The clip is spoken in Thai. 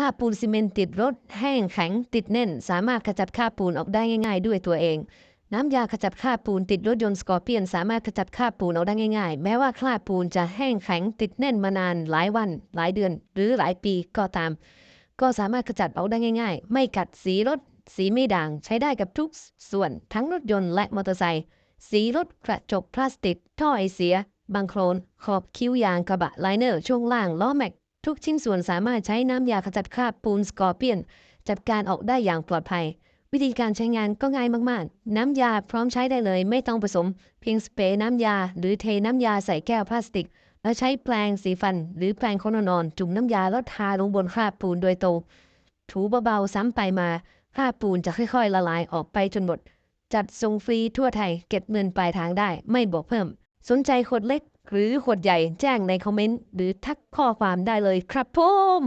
ราปูนซีเมนต์ติดรถแห้งแข็งติดแน่น สามารถขจัดคราบปูนออกได้ง่าย ๆ ด้วยตัวเอง น้ำยาขจัดคราบปูนติดรถยนต์สกอร์เปียน สามารถขจัดคราบปูนออกได้ง่ายๆ แม้ว่าคราบปูนจะแห้งแข็งติดแน่นมานานหลายวัน หลายเดือน หรือหลายปีก็ตาม ก็สามารถขจัดออกได้ง่าย ๆ ไม่กัดสีรถ สีไม่ด่าง ใช้ได้กับทุกส่วนทั้งรถยนต์และมอเตอร์ไซค์สีรถกระจกพลาสติกท่อไอเสียบังโครนขอบคิ้วยางกระบะไลเนอร์ช่วงล่างล้อแม็ก ทุกชิ้นส่วนสามารถใช้น้ำยาขจัดคราบปูนสกอร์เปียน จัดการออกได้อย่างปลอดภัย วิธีการใช้งานก็ง่ายมากๆ น้ำยาพร้อมใช้ได้เลย ไม่ต้องผสม เพียงสเปรย์น้ำยา หรือเทน้ำยาใส่แก้วพลาสติก แล้วใช้แปรงสีฟัน หรือแปรงโคนนอน จุ่มน้ำยาแล้วทาลงบนคราบปูนโดยตรงถูเบาๆซ้ำไปมาคราบปูนจะค่อยๆ ละลายออกไปจนหมด จัดส่งฟรีทั่วไทยเก็บเงินปลายทางได้ ไม่บวกเพิ่ม สนใจขวดเล็ก หรือขวดใหญ่แจ้งในคอมเมนต์ หรือทักข้อความได้เลยครับผม